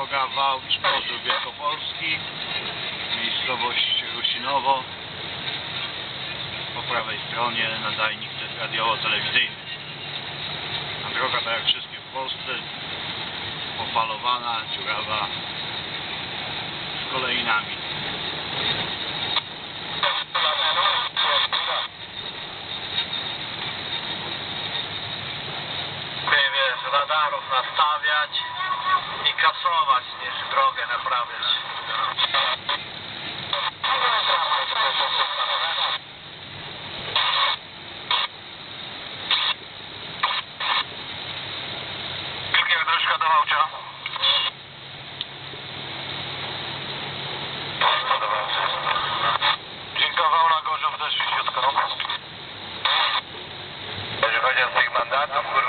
Mazur Wielkopolski, miejscowość Rusinowo. Po prawej stronie nadajnik radiowo-telewizyjny. A droga, tak jak wszystkie w Polsce, popalowana, dziurawa, z kolejnami. Radarów nastawiać kasować niż drogę naprawiać. Wilkiem dróżka do Wałcia. Dziękował na Gorzów też świeciutko. Jeżeli chodzi o tych mandatów,